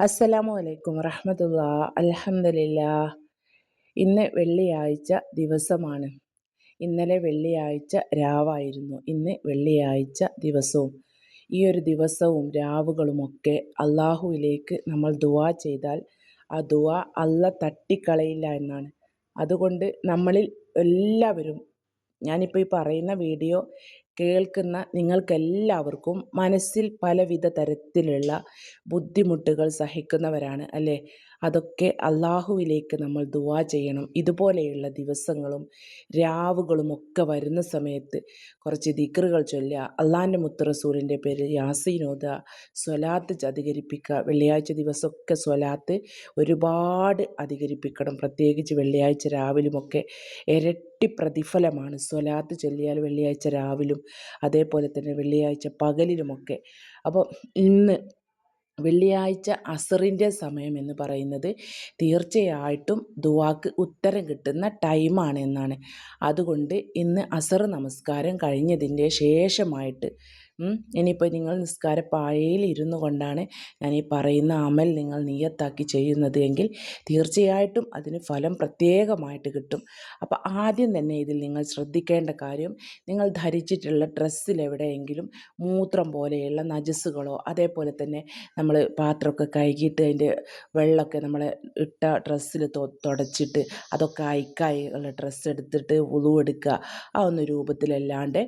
അസ്സലാമു അലൈക്കും റഹ്മത്തുള്ള അലഹമില്ല ഇന്ന് വെള്ളിയാഴ്ച ദിവസമാണ്. ഇന്നലെ വെള്ളിയാഴ്ച രാവായിരുന്നു. ഇന്ന് വെള്ളിയാഴ്ച ദിവസവും. ഈ ഒരു ദിവസവും രാവുകളുമൊക്കെ അള്ളാഹുവിലേക്ക് നമ്മൾ ദുവാ ചെയ്താൽ ആ ദുവാ അല്ല തട്ടിക്കളയില്ല എന്നാണ്. അതുകൊണ്ട് നമ്മളിൽ എല്ലാവരും ഞാനിപ്പോൾ ഈ പറയുന്ന വീഡിയോ കേൾക്കുന്ന നിങ്ങൾക്കെല്ലാവർക്കും മനസ്സിൽ പലവിധ തരത്തിലുള്ള ബുദ്ധിമുട്ടുകൾ സഹിക്കുന്നവരാണ് അല്ലേ? അതൊക്കെ അള്ളാഹുവിലേക്ക് നമ്മൾ ദുവാ ചെയ്യണം. ഇതുപോലെയുള്ള ദിവസങ്ങളും രാവുകളും ഒക്കെ വരുന്ന സമയത്ത് കുറച്ച് ദിക്റുകൾ ചൊല്ലുക. അള്ളാന്റെ മുത്തറസൂലിന്റെ പേര് യാസീനോദ സ്വലാത്ത് അധികരിപ്പിക്കുക. വെള്ളിയാഴ്ച ദിവസമൊക്കെ സ്വലാത്ത് ഒരുപാട് അധികരിപ്പിക്കണം. പ്രത്യേകിച്ച് വെള്ളിയാഴ്ച രാവിലുമൊക്കെ ഇരട്ടി പ്രതിഫലമാണ്. സ്വലാത്ത് ചൊല്ലിയാൽ വെള്ളിയാഴ്ച രാവിലും അതേപോലെ തന്നെ വെള്ളിയാഴ്ച പകലിലുമൊക്കെ. അപ്പോൾ ഇന്ന് വെള്ളിയാഴ്ച അസറിന്റെ സമയം എന്ന് പറയുന്നത് തീർച്ചയായിട്ടും ദുവാക്ക് ഉത്തരം കിട്ടുന്ന ടൈമാണ് എന്നാണ്. അതുകൊണ്ട് ഇന്ന് അസർ നമസ്കാരം കഴിഞ്ഞതിന്റെ ശേഷമായിട്ട് ഇനിയിപ്പോൾ നിങ്ങൾ നിസ്കാര നിസ്കാരപ്പായയിൽ ഇരുന്നു കൊണ്ടാണ് ഞാൻ ഈ പറയുന്ന അമൽ നിങ്ങൾ നിയത്താക്കി ചെയ്യുന്നത് എങ്കിൽ തീർച്ചയായിട്ടും അതിന് ഫലം പ്രത്യേകമായിട്ട് കിട്ടും. അപ്പോൾ ആദ്യം തന്നെ ഇതിൽ നിങ്ങൾ ശ്രദ്ധിക്കേണ്ട കാര്യം നിങ്ങൾ ധരിച്ചിട്ടുള്ള ഡ്രസ്സിൽ എവിടെയെങ്കിലും മൂത്രം പോലെയുള്ള നജസ്സുകളോ അതേപോലെ തന്നെ നമ്മൾ പാത്രമൊക്കെ കഴുകിയിട്ട് അതിന്റെ വെള്ളമൊക്കെ നമ്മൾ ഇട്ട ഡ്രസ്സിൽ തുടച്ചിട്ട് അതൊക്കെ അയക്കായുള്ള ഡ്രസ്സ് എടുത്തിട്ട് ഉളുവെടുക്കുക. ആ ഒന്ന് രൂപത്തിലല്ലാണ്ട്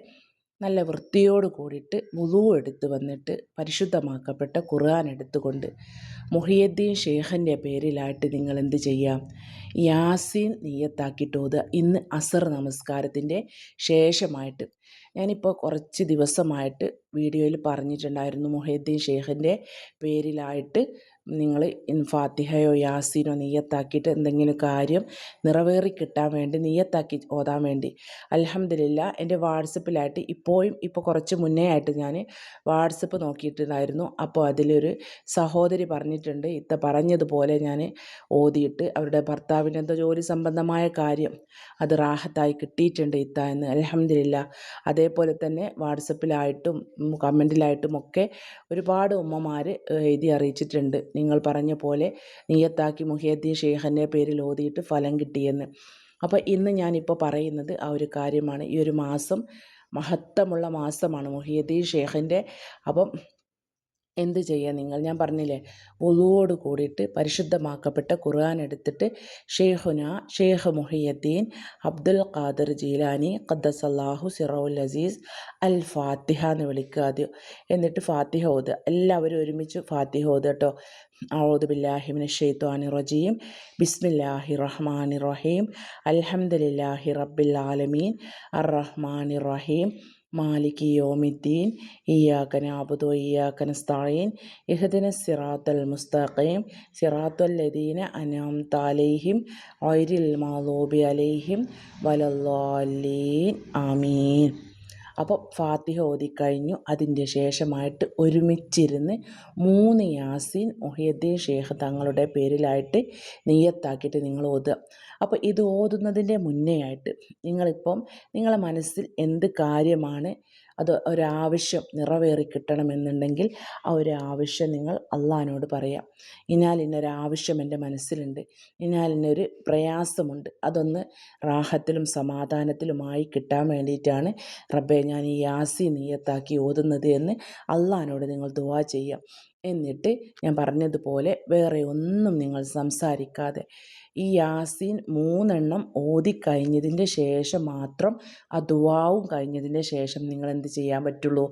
നല്ല വൃത്തിയോട് കൂടിയിട്ട് വുളു എടുത്ത് വന്നിട്ട് പരിശുദ്ധമാക്കപ്പെട്ട ഖുർആൻ എടുത്തുകൊണ്ട് മുഹിയദ്ദീൻ ഷേഖന്റെ പേരിലായിട്ട് നിങ്ങൾ എന്ത് ചെയ്യാം? യാസീൻ നീയത്താക്കിയിട്ട് ഓതുക. ഇന്ന് അസർ നമസ്കാരത്തിന്റെ ശേഷമായിട്ട് ഞാനിപ്പോൾ കുറച്ച് ദിവസമായിട്ട് വീഡിയോയിൽ പറഞ്ഞിട്ടുണ്ടായിരുന്നു മുഹീദ്ദീൻ ഷേഖിന്റെ പേരിലായിട്ട് നിങ്ങൾ ഫാത്തിഹയോ യാസീനോ നീയത്താക്കിയിട്ട് എന്തെങ്കിലും കാര്യം നിറവേറി കിട്ടാൻ വേണ്ടി നീയത്താക്കി ഓതാൻ വേണ്ടി. അലഹമില്ല എന്റെ വാട്സപ്പിലായിട്ട് ഇപ്പോഴും ഇപ്പോൾ കുറച്ച് മുന്നേ ആയിട്ട് ഞാൻ വാട്സപ്പ് നോക്കിയിട്ടുണ്ടായിരുന്നു. അപ്പോൾ അതിലൊരു സഹോദരി പറഞ്ഞിട്ടുണ്ട് ഇത്ത പറഞ്ഞതുപോലെ ഞാൻ ഓതിയിട്ട് അവരുടെ ഭർത്താവിന്റെ എന്തോ ജോലി സംബന്ധമായ കാര്യം അത് റാഹത്തായി കിട്ടിയിട്ടുണ്ട് ഇത്ത എന്ന്. അലഹമില്ല അതേപോലെ തന്നെ വാട്സപ്പിലായിട്ടും കമന്റിലായിട്ടും ഒക്കെ ഒരുപാട് ഉമ്മമാർ എഴുതി അറിയിച്ചിട്ടുണ്ട്. നിങ്ങൾ പറഞ്ഞ പോലെ നിയത്താക്കി മുഹിയദ്ദീൻ ഷെയ്ഖന്റെ പേരിൽ ഓതിയിട്ട് ഫലം കിട്ടിയെന്ന്. അപ്പോൾ ഇന്ന് ഞാനിപ്പോൾ പറയുന്നത് ആ ഒരു കാര്യമാണ്. ഈ ഒരു മാസം മഹത്തമുള്ള മാസമാണ് മുഹിയദ്ദീൻ ഷെയ്ഖിന്റെ അപ്പം എന്ത് ചെയ്യുക നിങ്ങൾ? ഞാൻ പറഞ്ഞില്ലേ ഒതുവോട് കൂടിയിട്ട് പരിശുദ്ധമാക്കപ്പെട്ട ഖുർആൻ എടുത്തിട്ട് ഷെയ്ഖുന ഷെയ്ഖ് മുഹിയദ്ദീൻ അബ്ദുൽ ഖാദർ ജീലാനി ഖദ്ദസല്ലാഹു സിറൗൽ അസീസ് അൽ ഫാത്തിഹ എന്ന് വിളിക്കുക ആദ്യം. എന്നിട്ട് ഫാത്തിഹ ഓത് എല്ലാവരും ഒരുമിച്ച് ഫാത്തിഹ ഓത് കേട്ടോ. ഔദു ബില്ലാഹിമിന് ഷെയ്ത്വാനി റജീം. ബിസ്മില്ലാഹി റഹ്മാനി റഹീം. അൽഹംദുലില്ലാഹി റബ്ബിൽ ആലമീൻ. അർ റഹ്മാനി റഹീം. മാലിക് യോമിദ്ദീൻ ഇയ്യാക്ക നഅബുദു ഇയ്യാക്ക നസ്തഈൻ ഇഹ്ദിന സിറാത്തൽ മുസ്തഖീം സിറാത്തൽ ലദീന അൻഅംത അലൈഹിം ഔരിൽ മഗ്ദൂബി അലൈഹിം വലല്ലാലീൻ ആമീൻ. അപ്പോൾ ഫാത്തിഹ ഓതിക്കഴിഞ്ഞു. അതിന്റെ ശേഷമായിട്ട് ഒരുമിച്ചിരുന്ന് മൂന്ന് യാസീൻ മൊഹിയദ്ദീൻ ഷേഖ് തങ്ങളുടെ പേരിലായിട്ട് നെയ്യത്താക്കിയിട്ട് നിങ്ങൾ ഓതുക. അപ്പോൾ ഇത് ഓതുന്നതിന്റെ മുന്നേ ആയിട്ട് നിങ്ങളിപ്പം നിങ്ങളെ മനസ്സിൽ എന്ത് കാര്യമാണ് അത് ഒരാവശ്യം നിറവേറി കിട്ടണമെന്നുണ്ടെങ്കിൽ ആ ഒരു ആവശ്യം നിങ്ങൾ അള്ളഹാനോട് പറയാം. ഇന്നാൽ ഇന്നൊരാവശ്യം എന്റെ മനസ്സിലുണ്ട്. ഇന്നാൽ ഇന്നൊരു പ്രയാസമുണ്ട്. അതൊന്ന് റാഹത്തിലും സമാധാനത്തിലുമായി കിട്ടാൻ വേണ്ടിയിട്ടാണ് റബ്ബെ ഞാൻ ഈ യാസി നീയത്താക്കി ഓതുന്നത് എന്ന് അള്ളഹാനോട് നിങ്ങൾ ദുവാ ചെയ്യാം. എന്നിട്ട് ഞാൻ പറഞ്ഞതുപോലെ വേറെ ഒന്നും നിങ്ങൾ സംസാരിക്കാതെ ഈ യാസീൻ മൂന്നെണ്ണം ഓതിക്കഴിഞ്ഞതിന്റെ ശേഷം മാത്രം ആ ദുവാവും കഴിഞ്ഞതിന്റെ ശേഷം നിങ്ങൾ എന്ത് ചെയ്യാൻ പറ്റുള്ളൂ?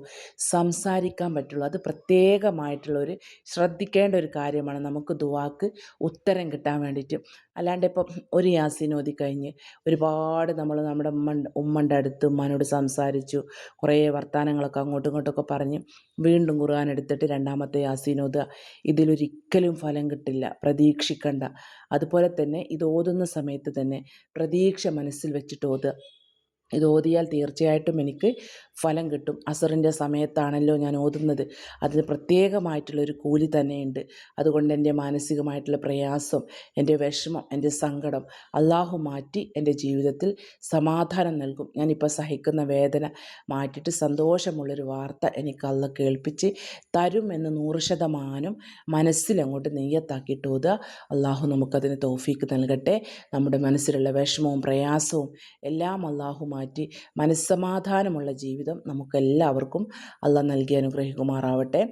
സംസാരിക്കാൻ പറ്റുള്ളൂ. അത് പ്രത്യേകമായിട്ടുള്ള ഒരു ശ്രദ്ധിക്കേണ്ട ഒരു കാര്യമാണ്. നമുക്ക് ദുവാക്ക് ഉത്തരം കിട്ടാൻ വേണ്ടിയിട്ട്. അല്ലാണ്ട് ഇപ്പം ഒരു യാസീൻ ഓതിക്കഴിഞ്ഞ് ഒരുപാട് നമ്മൾ നമ്മുടെ ഉമ്മ ഉമ്മന്റെ അടുത്ത് ഉമ്മാനോട് സംസാരിച്ചു. കുറേ വർത്തമാനങ്ങളൊക്കെ അങ്ങോട്ടും ഇങ്ങോട്ടൊക്കെ പറഞ്ഞ് വീണ്ടും ഖുർആൻ എടുത്തിട്ട് രണ്ടാമത്തെ യാസീൻ ഓതുക. ഇതിലൊരിക്കലും ഫലം കിട്ടില്ല. പ്രതീക്ഷിക്കണ്ട. അതുപോലെ തന്നെ ഇത് ഓതുന്ന സമയത്ത് തന്നെ പ്രതീക്ഷ മനസ്സിൽ വെച്ചിട്ട് ഓതുക. ഇത് ഓതിയാൽ തീർച്ചയായിട്ടും എനിക്ക് ഫലം കിട്ടും. അസറിന്റെ സമയത്താണല്ലോ ഞാൻ ഓതുന്നത്. അതിന് പ്രത്യേകമായിട്ടുള്ളൊരു കൂലി തന്നെയുണ്ട്. അതുകൊണ്ട് എന്റെ മാനസികമായിട്ടുള്ള പ്രയാസം എന്റെ വിഷമം എന്റെ സങ്കടം അള്ളാഹു മാറ്റി എന്റെ ജീവിതത്തിൽ സമാധാനം നൽകും. ഞാനിപ്പോൾ സഹിക്കുന്ന വേദന മാറ്റിയിട്ട് സന്തോഷമുള്ളൊരു വാർത്ത എനിക്ക് അള്ള കേൾപ്പിച്ച് തരും എന്ന് നൂറ് ശതമാനം മനസ്സിലങ്ങോട്ട് നെയ്യത്താക്കിയിട്ട് ഓതുക. അള്ളാഹു നമുക്കതിന് തോഫീക്ക് നൽകട്ടെ. നമ്മുടെ മനസ്സിലുള്ള വിഷമവും പ്രയാസവും എല്ലാം അള്ളാഹു മാറ്റി മനസ്സമാധാനമുള്ള ജീവിതം നമുക്കെല്ലാവർക്കും അല്ല നൽകി അനുഗ്രഹിക്കുമാറാവട്ടെ.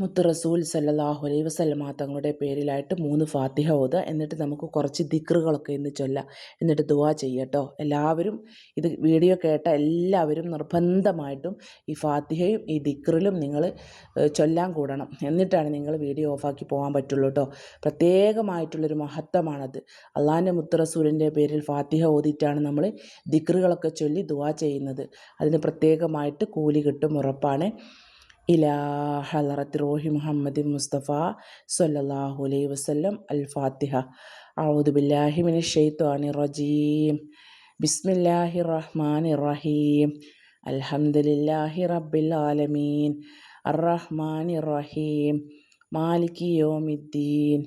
മുത്ത് റസൂൽ സല്ലാഹു അലൈ വസല്ലമ തങ്ങളുടെ പേരിലായിട്ട് മൂന്ന് ഫാത്തിഹ ഓതുക. എന്നിട്ട് നമുക്ക് കുറച്ച് ദിക്റുകളൊക്കെ ഇന്ന് ചൊല്ലാം. എന്നിട്ട് ദുവാ ചെയ്യട്ടോ എല്ലാവരും ഇത് വീഡിയോ കേട്ട എല്ലാവരും നിർബന്ധമായിട്ടും ഈ ഫാത്തിഹയും ഈ ദിക്റിലും നിങ്ങൾ ചൊല്ലാൻ കൂടണം. എന്നിട്ടാണ് നിങ്ങൾ വീഡിയോ ഓഫാക്കി പോകാൻ പറ്റുള്ളൂ കേട്ടോ പ്രത്യേകമായിട്ടുള്ളൊരു മഹത്വമാണത്. അള്ളാഹിന്റെ മുത്ത് റസൂലിന്റെ പേരിൽ ഫാത്തിഹ ഓതിയിട്ടാണ് നമ്മൾ ദിക്റുകളൊക്കെ ചൊല്ലി ദുവാ ചെയ്യുന്നത്. അതിന് പ്രത്യേകമായിട്ട് കൂലി കിട്ടും ഉറപ്പാണ്. ഇലാ ഹലറത്ത് റോഹി മുഹമ്മദ് മുസ്തഫ സല്ലല്ലാഹു അലൈഹി വസല്ലം അൽ ഫാത്തിഹ അഊദു ബില്ലാഹി മിനശ് ഷൈത്വാനിർ റജീം ബിസ്മില്ലാഹിർ റഹ്മാനിർ റഹീം അൽഹംദുലില്ലാഹി റബ്ബിൽ ആലമീൻ അർറഹ്മാനിർ റഹീം മാലികി യൗമിദ്ദീൻ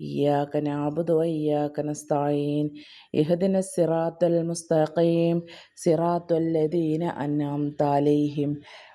إياك نعبد وإياك نستعين اهدنا الصراط المستقيم صراط الذين أنعمت عليهم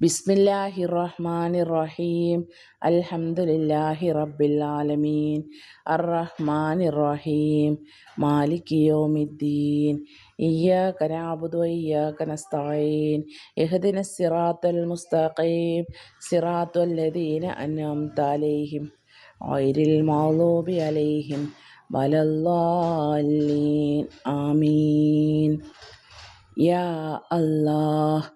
ബിസ്മില്ലാഹി റഹ്മാനി റഹീം അൽഹംദുലില്ലാഹി റബ്ബിൽ ആലമീൻ അർറഹ്മാനി റഹീം മാലിക് യോമിദ്ദീൻ. ഇയ്യാക നഅബുദു വഇയ്യാക നസ്തഈൻ. ഇഹ്ദിന സിറാത്തൽ മുസ്തഖീം. സിറാത്തൽ ലദീന അൻഅംത അലൈഹിം ഗൈറിൽ മഗ്ദൂബി അലൈഹിം വലല്ലാലീൻ ആമീൻ. യാ അല്ലാഹ്.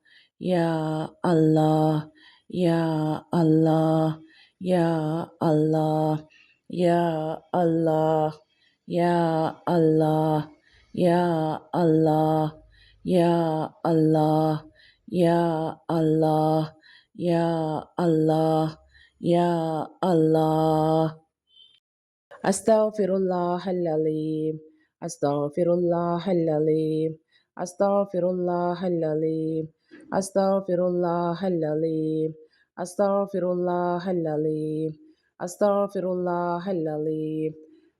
Ya Allah, Ya Allah. Ya Allah, Ya Allah, Ya Allah, Ya Allah, Ya Allah, Ya Allah, Ya Allah, Ya Allah, أستغفر الله العظيم. أستغفر الله العظيم. أستغفر الله العظيم.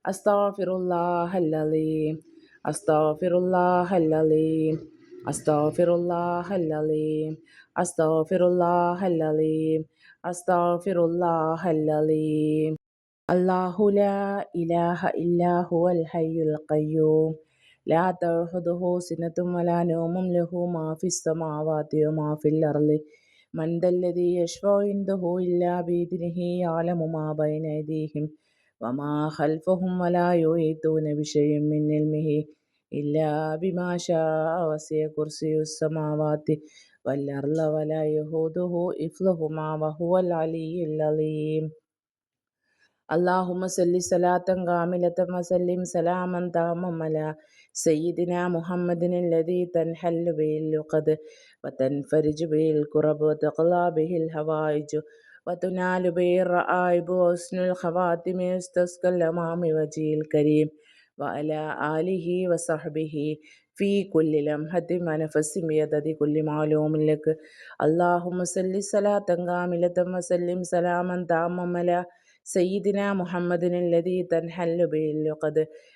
أستغفر الله العظيم. أستغفر الله العظيم. أستغفر الله العظيم. أستغفر الله العظيم. أستغفر الله العظيم. الله لا إله إلا هو الحي القيوم. ലാ തഹുദുഹു സിനത്തും വലാ നൗമും ലഹു മാ ഫിസ് സമാവാതി വമാ ഫിൽ അർളി. മൻ ദല്ലദി യശ്ഫഉ ഇൻദഹു ഇല്ലാ ബിദിനിഹി യഅലമു മാ ബൈന അയ്ദീഹിം വമാ ഖൽഫഹും വലാ യുഈതൂന ബിശൈഇൻ മിൻ ഇൽമിഹി ഇല്ലാ ബിമാ ശാ വസിയ കുർസിയുസ് സമാവാതി വൽ അർള വലാ യഹൂദുഹു ഇഫ്ലഹുമാ വഹുവൽ അലിയ്യുൽ അലീം. اللهم صل صلاة كاملة وسلم سلاما سيدنا محمد الذي تنحل به اللقد وتنفرج به الكرب وتقلى به الهوائج وتنال به الرائب وحسن الخواتم يستسقى الأمام وجه الكريم وعلى آله وصحبه في كل لمحة ونفس بيدد كل معلوم لك اللهم صل صلاة كاملة وسلم سلاما تاما على سيدنا محمد الذي تنحل به اللقد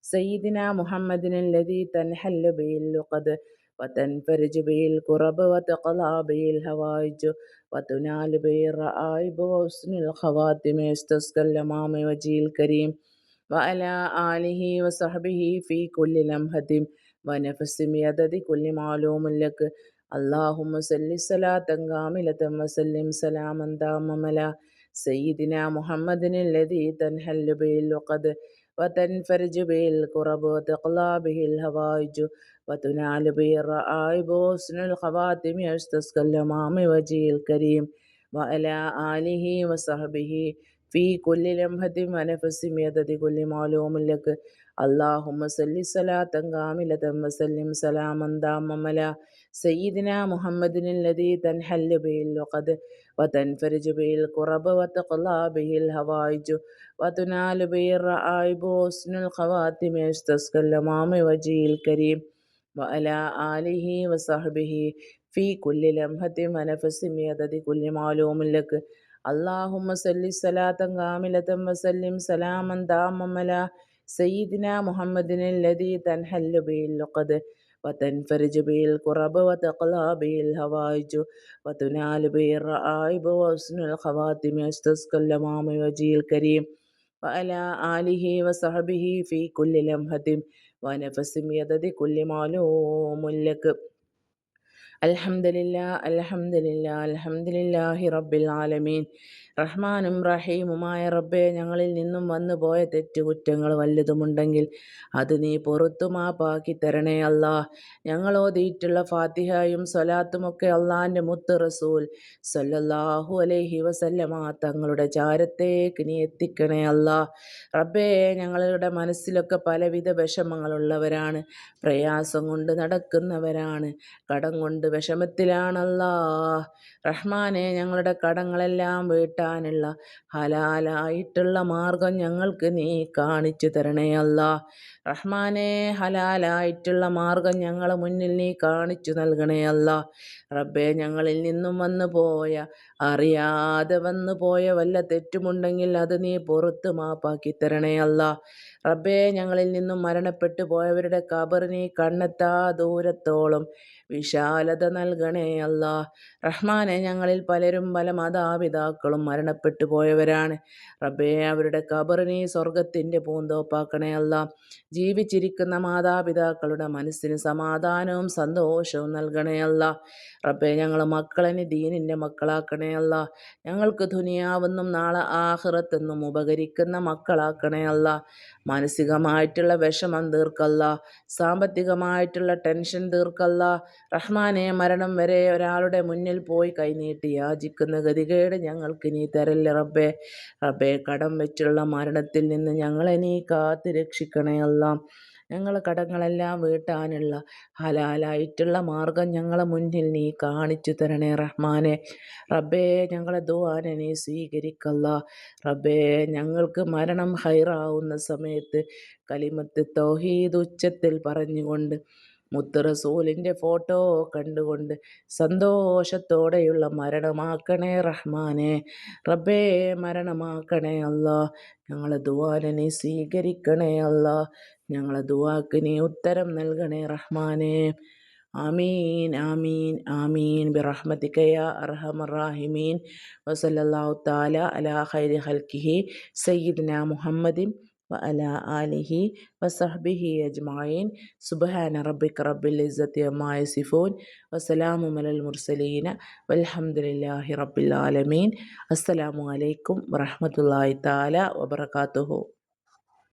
سيدنا محمد الذي تنحل به اللقد وتنفرج به الكرب وتقضى به الهوائج وتنال به الرائب وحسن الخواتم يستسقى الأمام وجهه الكريم وعلى آله وصحبه في كل لمحة ونفس بيدد كل معلوم لك اللهم صل صلاة كاملة وسلم سلاما تاما على سيدنا محمد الذي تنحل به اللقد وتنفرج به الكرب وتقضى به الهوائج وتنال به الرائب وحسن الخواتم يستسقى الأمام وجهه الكريم وعلى آله وصحبه في كل لمحة ونفس بيدد كل معلوم لك اللهم صل صلاة كاملة وسلم سلاما تاما على سيدنا محمد الذي تنحل به اللقد وتنفرج به الكرب وتقضى به الهوائج وتنال به الرائب وحسن الخواتم يستسقى الأمام وجهه الكريم وعلى آله وصحبه في كل لمحة ونفس بيدد كل معلوم لك اللهم صل صلاة كاملة وسلم سلاما تاما على سيدنا محمد الذي تنحل به اللقد وتنفرج به الكرب وتقضى به الهوائج وتنال به الرائب وحسن الخواتم يستسقى الأمام وجهه الكريم وعلى آله وصحبه في كل لمحة ونفس بيدد كل معلوم لك അലഹമില്ല അലഹമില്ല അലഹമില്ലാഹി റബ്ബിൽ ആലമീൻ റഹ്മാനും റഹീമുമായ റബ്ബെ ഞങ്ങളിൽ നിന്നും വന്നു പോയ തെറ്റുകുറ്റങ്ങൾ വല്ലതുമുണ്ടെങ്കിൽ അത് നീ പുറത്തു മാപ്പാക്കി തരണേ അല്ലാ. തീറ്റുള്ള ഫാത്തിഹയും സ്വലാത്തുമൊക്കെ അള്ളാന്റെ മുത്ത് റസൂൽ സല്ലല്ലാഹു അലൈഹി വസല്ലമ തങ്ങളുടെ ചാരത്തേക്ക് നീ എത്തിക്കണേ അല്ലാ. റബ്ബേ ഞങ്ങളുടെ മനസ്സിലൊക്കെ പലവിധ വിഷമങ്ങളുള്ളവരാണ് പ്രയാസം കൊണ്ട് നടക്കുന്നവരാണ് കടം കൊണ്ട് വിഷമത്തിലാണല്ലാ. റഹ്മാനെ ഞങ്ങളുടെ കടങ്ങളെല്ലാം വീട്ടാനുള്ള ഹലാലായിട്ടുള്ള മാർഗം ഞങ്ങൾക്ക് നീ കാണിച്ചു തരണേ അല്ല റഹ്മാനെ ഹലാലായിട്ടുള്ള മാർഗം ഞങ്ങളെ മുന്നിൽ നീ കാണിച്ചു നൽകണേ അല്ല റബ്ബെ ഞങ്ങളിൽ നിന്നും വന്നു പോയ അറിയാതെ വന്നു പോയ വല്ല തെറ്റുമുണ്ടെങ്കിൽ അത് നീ പുറത്ത് മാപ്പാക്കി തരണേ അല്ല റബ്ബേ ഞങ്ങളിൽ നിന്നും മരണപ്പെട്ടു പോയവരുടെ കബർ നീ കണ്ണെത്താ ദൂരത്തോളം. വിശാലത നൽകണേ അല്ലാ. റഹ്മാനെ ഞങ്ങളിൽ പലരും പല മാതാപിതാക്കളും മരണപ്പെട്ടു പോയവരാണ്. റബ്ബേ അവരുടെ കബറിനെ സ്വർഗത്തിന്റെ പൂന്തോപ്പാക്കണേ അല്ല. ജീവിച്ചിരിക്കുന്ന മാതാപിതാക്കളുടെ മനസ്സിന് സമാധാനവും സന്തോഷവും നൽകണേ അല്ല. റബ്ബേ ഞങ്ങൾ മക്കളെ ദീനിന്റെ മക്കളാക്കണേ അല്ല. ഞങ്ങൾക്ക് ദുനിയാവെന്നും നാളെ ആഹ്റത്തെന്നും ഉപകരിക്കുന്ന മക്കളാക്കണേ അല്ല. മാനസികമായിട്ടുള്ള വിഷമം തീർക്കല്ല. സാമ്പത്തികമായിട്ടുള്ള ടെൻഷൻ തീർക്കല്ല. റഹ്മാനെ മരണം വരെ ഒരാളുടെ മുന്നിൽ പോയി കൈനീട്ടി യാചിക്കുന്ന ഗതികേട് ഞങ്ങൾക്ക് നീ തരല്ല റബ്ബെ. റബ്ബേ കടം വെച്ചുള്ള മരണത്തിൽ നിന്ന് ഞങ്ങളെ നീ കാത്തു രക്ഷിക്കണേ അല്ലാം. ഞങ്ങൾ കടങ്ങളെല്ലാം വീട്ടാനുള്ള ഹലാലായിട്ടുള്ള മാർഗം ഞങ്ങളെ മുന്നിൽ നീ കാണിച്ചു തരണേ റഹ്മാനെ. റബ്ബേ ഞങ്ങളെ ദുവാനെ നീ സ്വീകരിക്കല്ല. റബ്ബേ ഞങ്ങൾക്ക് മരണം ഹൈറാവുന്ന സമയത്ത് കലിമത്ത് തൗഹീദ് ഉച്ചത്തിൽ പറഞ്ഞുകൊണ്ട് മുത്ത് റസൂലിന്റെ ഫോട്ടോ കണ്ടുകൊണ്ട് സന്തോഷത്തോടെയുള്ള മരണമാക്കണേ റഹ്മാനെ. റബ്ബേ മരണമാക്കണേ അല്ല. ഞങ്ങളെ ദുവാനെ സ്വീകരിക്കണേ അല്ല. ഞങ്ങളെ ദുവാക്ക് നീ ഉത്തരം നൽകണേ റഹ്മാനെ. ആമീൻ ആമീൻ ആമീൻ. ബിറഹ്മതിക യാ അർഹമർ റാഹിമീൻ. വസല്ലല്ലാഹു തആല അലാ ഖൈരി ഖൽഖിഹി. وعلى آله وصحبه أجمعين. سبحان ربك رب العزة عما يصفون وسلام على المرسلين والحمد لله رب العالمين. السلام عليكم ورحمة الله تعالى وبركاته.